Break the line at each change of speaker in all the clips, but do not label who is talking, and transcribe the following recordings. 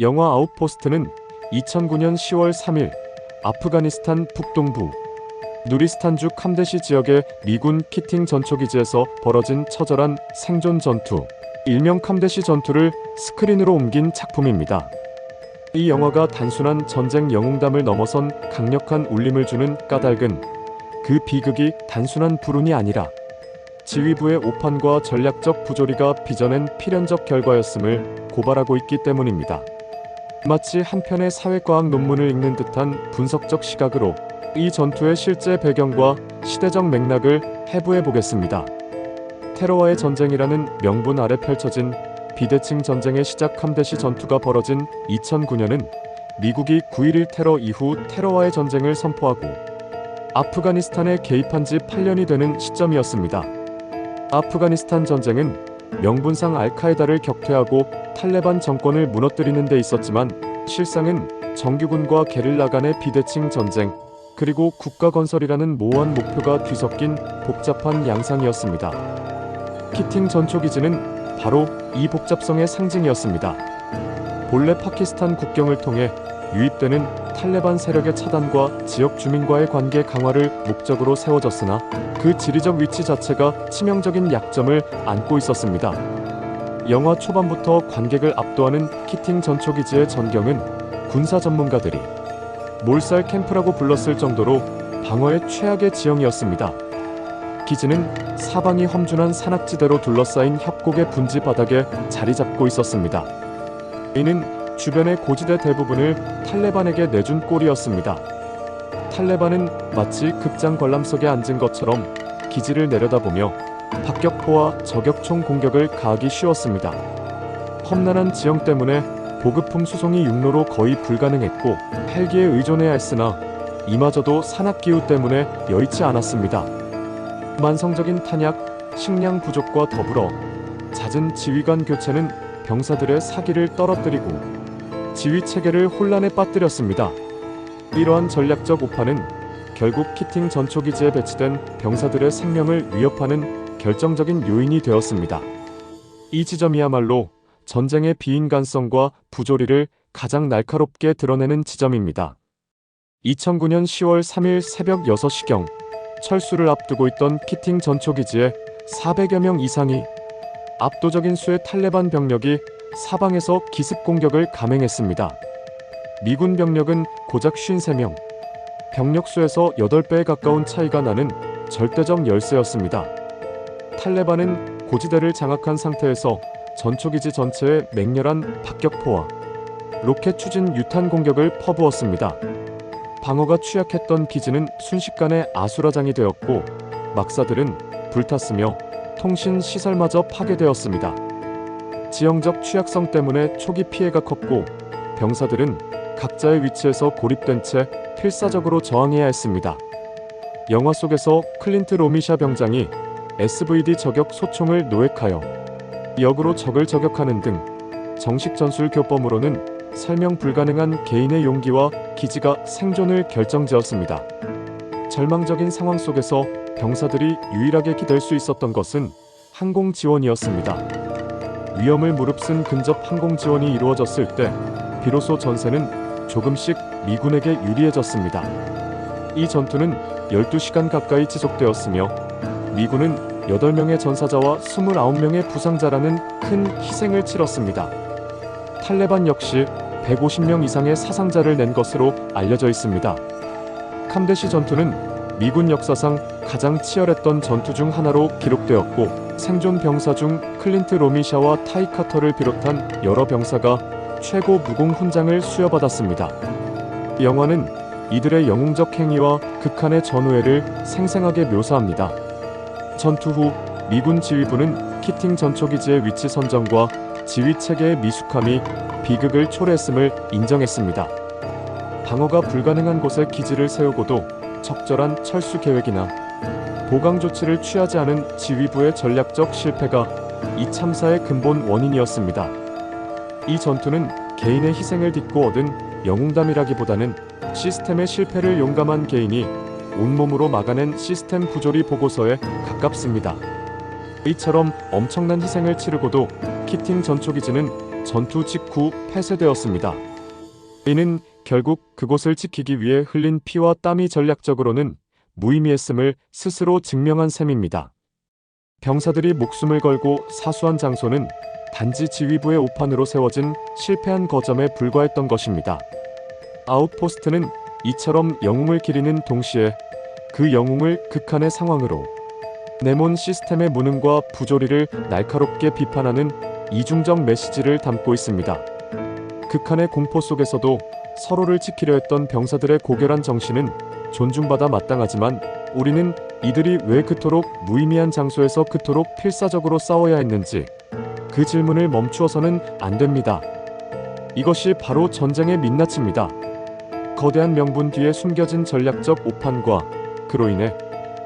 영화 아웃포스트는 2009년 10월 3일 아프가니스탄 북동부 누리스탄주 캄데시 지역의 미군 키팅 전초기지에서 벌어진 처절한 생존 전투, 일명 캄데시 전투를 스크린으로 옮긴 작품입니다. 이 영화가 단순한 전쟁 영웅담을 넘어선 강력한 울림을 주는 까닭은 그 비극이 단순한 불운이 아니라 지휘부의 오판과 전략적 부조리가 빚어낸 필연적 결과였음을 고발하고 있기 때문입니다. 마치 한 편의 사회과학 논문을 읽는 듯한 분석적 시각으로 이 전투의 실제 배경과 시대적 맥락을 해부해 보겠습니다. 테러와의 전쟁이라는 명분 아래 펼쳐진 비대칭 전쟁의 시작 함대시 전투가 벌어진 2009년은 미국이 9.11 테러 이후 테러와의 전쟁을 선포하고 아프가니스탄에 개입한 지 8년이 되는 시점이었습니다. 아프가니스탄 전쟁은 명분상 알카에다를 격퇴하고 탈레반 정권을 무너뜨리는 데 있었지만 실상은 정규군과 게릴라 간의 비대칭 전쟁 그리고 국가 건설이라는 모호한 목표가 뒤섞인 복잡한 양상이었습니다. 키팅 전초 기지는 바로 이 복잡성의 상징이었습니다. 본래 파키스탄 국경을 통해 유입되는 탈레반 세력의 차단과 지역 주민과의 관계 강화를 목적으로 세워졌으나 그 지리적 위치 자체가 치명적인 약점을 안고 있었습니다. 영화 초반부터 관객을 압도하는 키팅 전초기지의 전경은 군사 전문가들이 몰살 캠프라고 불렀을 정도로 방어의 최악의 지형이었습니다. 기지는 사방이 험준한 산악지대로 둘러싸인 협곡의 분지 바닥에 자리 잡고 있었습니다. 이는 주변의 고지대 대부분을 탈레반에게 내준 꼴이었습니다. 탈레반은 마치 급장 관람 속에 앉은 것처럼 기지를 내려다보며 박격포와 저격총 공격을 가하기 쉬웠습니다. 험난한 지형 때문에 보급품 수송이 육로로 거의 불가능했고 헬기에 의존해야 했으나 이마저도 산악기후 때문에 여의치 않았습니다. 만성적인 탄약, 식량 부족과 더불어 잦은 지휘관 교체는 병사들의 사기를 떨어뜨리고 지휘 체계를 혼란에 빠뜨렸습니다. 이러한 전략적 오판은 결국 키팅 전초기지에 배치된 병사들의 생명을 위협하는 결정적인 요인이 되었습니다. 이 지점이야말로 전쟁의 비인간성과 부조리를 가장 날카롭게 드러내는 지점입니다. 2009년 10월 3일 새벽 6시경 철수를 앞두고 있던 키팅 전초기지에 400여 명 이상이 압도적인 수의 탈레반 병력이 사방에서 기습 공격을 감행했습니다. 미군 병력은 고작 53명, 병력 수에서 8배에 가까운 차이가 나는 절대적 열세였습니다. 탈레반은 고지대를 장악한 상태에서 전초기지 전체에 맹렬한 박격포와 로켓 추진 유탄 공격을 퍼부었습니다. 방어가 취약했던 기지는 순식간에 아수라장이 되었고 막사들은 불탔으며 통신 시설마저 파괴되었습니다. 지형적 취약성 때문에 초기 피해가 컸고 병사들은 각자의 위치에서 고립된 채 필사적으로 저항해야 했습니다. 영화 속에서 클린트 로미샤 병장이 SVD 저격 소총을 노획하여 역으로 적을 저격하는 등 정식 전술 교범으로는 설명 불가능한 개인의 용기와 기지가 생존을 결정지었습니다. 절망적인 상황 속에서 병사들이 유일하게 기댈 수 있었던 것은 항공 지원이었습니다. 위험을 무릅쓴 근접 항공 지원이 이루어졌을 때 비로소 전세는 조금씩 미군에게 유리해졌습니다. 이 전투는 12시간 가까이 지속되었으며 미군은 8명의 전사자와 29명의 부상자라는 큰 희생을 치렀습니다. 탈레반 역시 150명 이상의 사상자를 낸 것으로 알려져 있습니다. 캄데시 전투는 미군 역사상 가장 치열했던 전투 중 하나로 기록되었고 생존 병사 중 클린트 로미샤와 타이 카터를 비롯한 여러 병사가 최고 무공 훈장을 수여받았습니다. 영화는 이들의 영웅적 행위와 극한의 전우회를 생생하게 묘사합니다. 전투 후 미군 지휘부는 키팅 전초기지의 위치 선정과 지휘 체계의 미숙함이 비극을 초래했음을 인정했습니다. 방어가 불가능한 곳에 기지를 세우고도 적절한 철수 계획이나 보강 조치를 취하지 않은 지휘부의 전략적 실패가 이 참사의 근본 원인이었습니다. 이 전투는 개인의 희생을 딛고 얻은 영웅담이라기보다는 시스템의 실패를 용감한 개인이 온몸으로 막아낸 시스템 부조리 보고서에 가깝습니다. 이처럼 엄청난 희생을 치르고도 키팅 전초기지는 전투 직후 폐쇄되었습니다. 이는 결국 그곳을 지키기 위해 흘린 피와 땀이 전략적으로는 무의미했음을 스스로 증명한 셈입니다. 병사들이 목숨을 걸고 사수한 장소는 단지 지휘부의 오판으로 세워진 실패한 거점에 불과했던 것입니다. 아웃포스트는 이처럼 영웅을 기리는 동시에 그 영웅을 극한의 상황으로 네몬 시스템의 무능과 부조리를 날카롭게 비판하는 이중적 메시지를 담고 있습니다. 극한의 공포 속에서도 서로를 지키려 했던 병사들의 고결한 정신은 존중받아 마땅하지만 우리는 이들이 왜 그토록 무의미한 장소에서 그토록 필사적으로 싸워야 했는지 그 질문을 멈추어서는 안 됩니다. 이것이 바로 전쟁의 민낯입니다. 거대한 명분 뒤에 숨겨진 전략적 오판과 그로 인해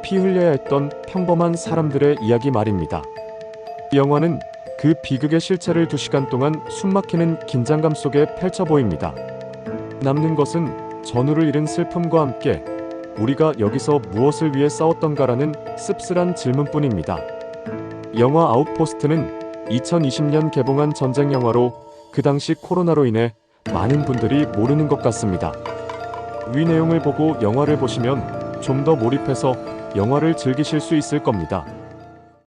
피 흘려야 했던 평범한 사람들의 이야기 말입니다. 이 영화는 그 비극의 실체를 두 시간 동안 숨막히는 긴장감 속에 펼쳐 보입니다. 남는 것은 전우를 잃은 슬픔과 함께 우리가 여기서 무엇을 위해 싸웠던가라는 씁쓸한 질문뿐입니다. 영화 아웃포스트는 2020년 개봉한 전쟁 영화로 그 당시 코로나로 인해 많은 분들이 모르는 것 같습니다. 위 내용을 보고 영화를 보시면 좀 더 몰입해서 영화를 즐기실 수 있을 겁니다.